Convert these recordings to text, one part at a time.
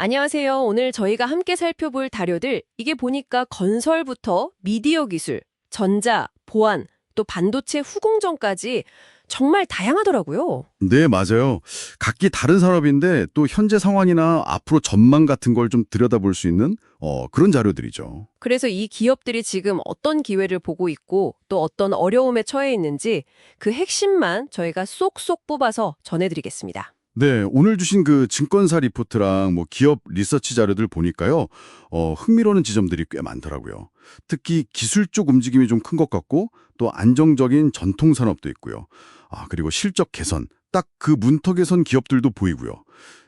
안녕하세요. 오늘 저희가 함께 살펴볼 다료들, 이게 보니까 건설부터 미디어 기술, 전자, 보안, 또 반도체 후공정까지 정말 다양하더라고요. 네, 맞아요. 각기 다른 산업인데 또 현재 상황이나 앞으로 전망 같은 걸 좀 들여다볼 수 있는 어, 그런 자료들이죠. 그래서 이 기업들이 지금 어떤 기회를 보고 있고 또 어떤 어려움에 처해 있는지 그 핵심만 저희가 쏙쏙 뽑아서 전해드리겠습니다. 네, 오늘 주신 그 증권사 리포트랑 뭐 기업 리서치 자료들 보니까요. 어, 흥미로운 지점들이 꽤 많더라고요. 특히 기술 쪽 움직임이 좀 큰 것 같고 또 안정적인 전통 산업도 있고요. 아, 그리고 실적 개선, 딱 그 문턱에 선 기업들도 보이고요.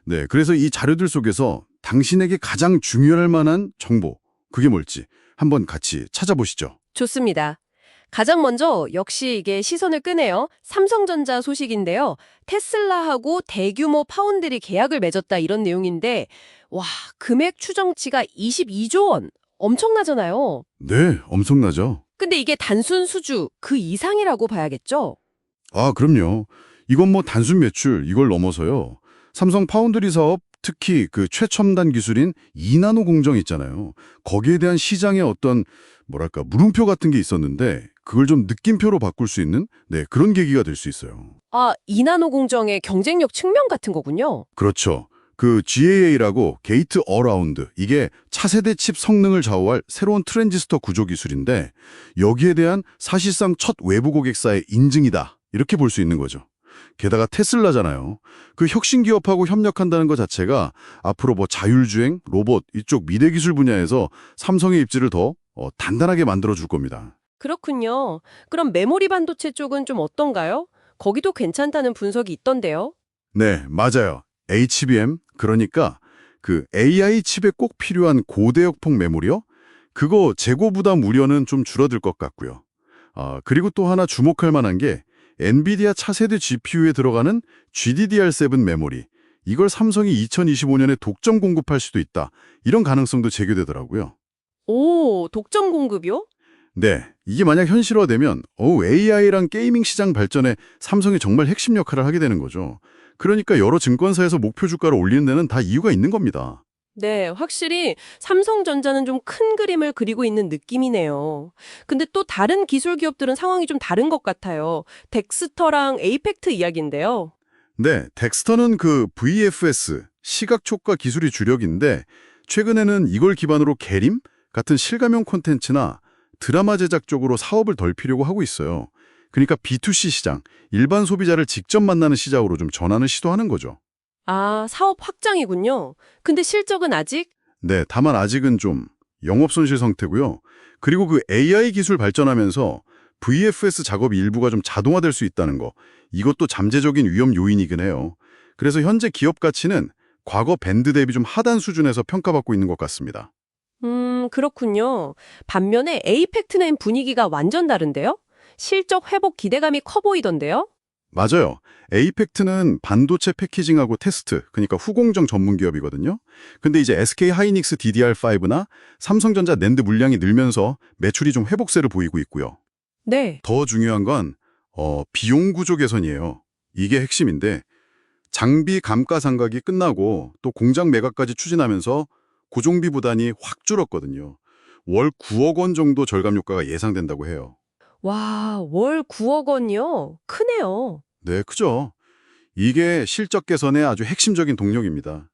네, 그래서 이 자료들 속에서 당신에게 가장 중요할 만한 정보, 그게 뭘지 한번 같이 찾아보시죠. 좋습니다. 가장 먼저 역시 이게 시선을 끄네요. 삼성전자 소식인데요. 테슬라하고 대규모 파운드리 계약을 맺었다 이런 내용인데 와, 금액 추정치가 22조 원. 엄청나잖아요. 네, 엄청나죠. 근데 이게 단순 수주 그 이상이라고 봐야겠죠? 아, 그럼요. 이건 뭐 단순 매출 이걸 넘어서요. 삼성 파운드리 사업 특히 그 최첨단 기술인 2나노 공정 있잖아요. 거기에 대한 시장의 어떤 뭐랄까 물음표 같은 게 있었는데 그걸 좀 느낌표로 바꿀 수 있는 네, 그런 계기가 될 수 있어요. 아, 이나노 공정의 경쟁력 측면 같은 거군요. 그렇죠. 그 GAA라고 게이트 어라운드 이게 차세대 칩 성능을 좌우할 새로운 트랜지스터 구조 기술인데 여기에 대한 사실상 첫 외부 고객사의 인증이다. 이렇게 볼 수 있는 거죠. 게다가 테슬라잖아요. 그 혁신 기업하고 협력한다는 것 자체가 앞으로 뭐 자율주행, 로봇 이쪽 미래 기술 분야에서 삼성의 입지를 더 어, 단단하게 만들어 줄 겁니다. 그렇군요. 그럼 메모리 반도체 쪽은 좀 어떤가요? 거기도 괜찮다는 분석이 있던데요. 네, 맞아요. HBM, 그러니까 그 AI 칩에 꼭 필요한 고대역폭 메모리요? 그거 재고 부담 우려는 좀 줄어들 것 같고요. 아, 그리고 또 하나 주목할 만한 게 엔비디아 차세대 GPU에 들어가는 GDDR7 메모리. 이걸 삼성이 2025년에 독점 공급할 수도 있다. 이런 가능성도 제기되더라고요. 오, 독점 공급이요? 네, 이게 만약 현실화되면 어, AI랑 게이밍 시장 발전에 삼성이 정말 핵심 역할을 하게 되는 거죠. 그러니까 여러 증권사에서 목표 주가를 올리는 데는 다 이유가 있는 겁니다. 네, 확실히 삼성전자는 좀 큰 그림을 그리고 있는 느낌이네요. 근데 또 다른 기술 기업들은 상황이 좀 다른 것 같아요. 덱스터랑 에이펙트 이야기인데요. 네, 덱스터는 그 VFS, 시각촉과 기술이 주력인데 최근에는 이걸 기반으로 게림 같은 실감형 콘텐츠나 드라마 제작 쪽으로 사업을 넓히려고 하고 있어요. 그러니까 B2C 시장, 일반 소비자를 직접 만나는 시장으로 좀 전환을 시도하는 거죠. 아, 사업 확장이군요. 근데 실적은 아직? 네, 다만 아직은 좀 영업 손실 상태고요. 그리고 그 AI 기술 발전하면서 VFS 작업이 일부가 좀 자동화될 수 있다는 거. 이것도 잠재적인 위험 요인이긴 해요. 그래서 현재 기업 가치는 과거 밴드 대비 좀 하단 수준에서 평가받고 있는 것 같습니다. 음, 그렇군요. 반면에 에이펙트는 분위기가 완전 다른데요? 실적 회복 기대감이 커 보이던데요? 맞아요. 에이펙트는 반도체 패키징하고 테스트, 그러니까 후공정 전문 기업이거든요. 근데 이제 SK 하이닉스 DDR5나 삼성전자 낸드 물량이 늘면서 매출이 좀 회복세를 보이고 있고요. 네. 더 중요한 건 어, 비용 구조 개선이에요. 이게 핵심인데 장비 감가상각이 끝나고 또 공장 매각까지 추진하면서 고정비 부담이 확 줄었거든요. 월 9억 원 정도 절감 효과가 예상된다고 해요. 와, 월 9억 원이요? 크네요. 네, 크죠. 이게 실적 개선의 아주 핵심적인 동력입니다.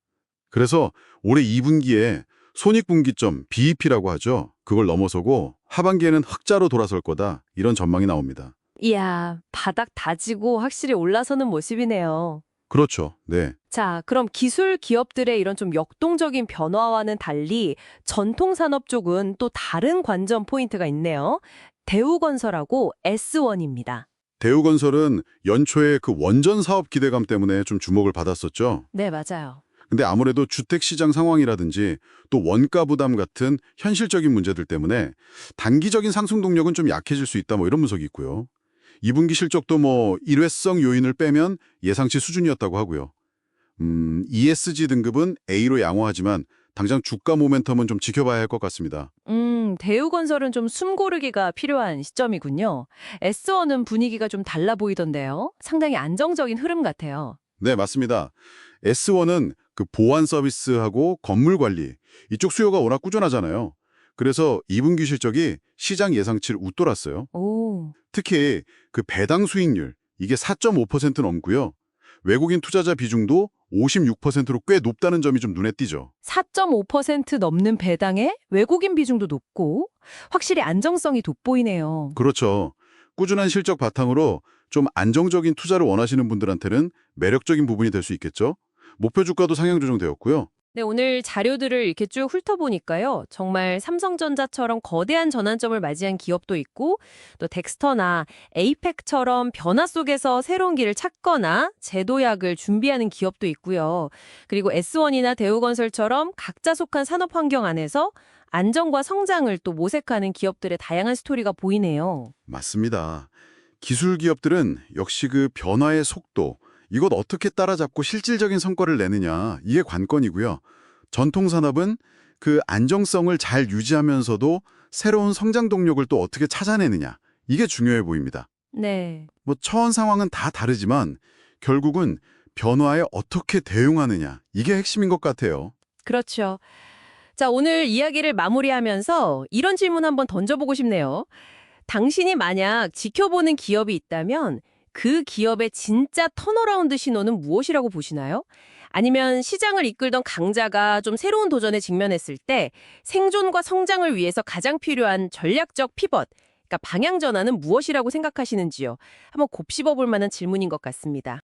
그래서 올해 2분기에 손익분기점 BEP라고 하죠. 그걸 넘어서고 하반기에는 흑자로 돌아설 거다. 이런 전망이 나옵니다. 이야, 바닥 다지고 확실히 올라서는 모습이네요. 그렇죠. 네. 자, 그럼 기술 기업들의 이런 좀 역동적인 변화와는 달리 전통 산업 쪽은 또 다른 관전 포인트가 있네요. 대우건설하고 S1입니다. 대우건설은 연초에 그 원전 사업 기대감 때문에 좀 주목을 받았었죠. 네, 맞아요. 근데 아무래도 주택시장 상황이라든지 또 원가 부담 같은 현실적인 문제들 때문에 단기적인 상승 동력은 좀 약해질 수 있다 뭐 이런 분석이 있고요. 2분기 실적도 뭐 일회성 요인을 빼면 예상치 수준이었다고 하고요. 음, ESG 등급은 A로 양호하지만 당장 주가 모멘텀은 좀 지켜봐야 할 것 같습니다. 음, 대우건설은 좀 숨고르기가 필요한 시점이군요. S1은 분위기가 좀 달라 보이던데요. 상당히 안정적인 흐름 같아요. 네, 맞습니다. S1은 그 보안 서비스하고 건물 관리 이쪽 수요가 워낙 꾸준하잖아요. 그래서 2분기 실적이 시장 예상치를 웃돌았어요. 오, 특히 그 배당 수익률 이게 4.5% 넘고요. 외국인 투자자 비중도 56%로 꽤 높다는 점이 좀 눈에 띄죠. 4.5% 넘는 배당에 외국인 비중도 높고 확실히 안정성이 돋보이네요. 그렇죠. 꾸준한 실적 바탕으로 좀 안정적인 투자를 원하시는 분들한테는 매력적인 부분이 될 수 있겠죠. 목표 주가도 상향 조정되었고요. 네, 오늘 자료들을 이렇게 쭉 훑어보니까요. 정말 삼성전자처럼 거대한 전환점을 맞이한 기업도 있고 또 덱스터나 에이펙처럼 변화 속에서 새로운 길을 찾거나 제도약을 준비하는 기업도 있고요. 그리고 S1이나 대우건설처럼 각자 속한 산업 환경 안에서 안정과 성장을 또 모색하는 기업들의 다양한 스토리가 보이네요. 맞습니다. 기술 기업들은 역시 그 변화의 속도, 이것 어떻게 따라잡고 실질적인 성과를 내느냐, 이게 관건이고요. 전통 산업은 그 안정성을 잘 유지하면서도 새로운 성장 동력을 또 어떻게 찾아내느냐, 이게 중요해 보입니다. 네. 뭐 처한 상황은 다 다르지만 결국은 변화에 어떻게 대응하느냐, 이게 핵심인 것 같아요. 그렇죠. 자, 오늘 이야기를 마무리하면서 이런 질문 한번 던져보고 싶네요. 당신이 만약 지켜보는 기업이 있다면 그 기업의 진짜 턴어라운드 신호는 무엇이라고 보시나요? 아니면 시장을 이끌던 강자가 좀 새로운 도전에 직면했을 때 생존과 성장을 위해서 가장 필요한 전략적 피벗, 그러니까 방향 전환은 무엇이라고 생각하시는지요? 한번 곱씹어 볼 만한 질문인 것 같습니다.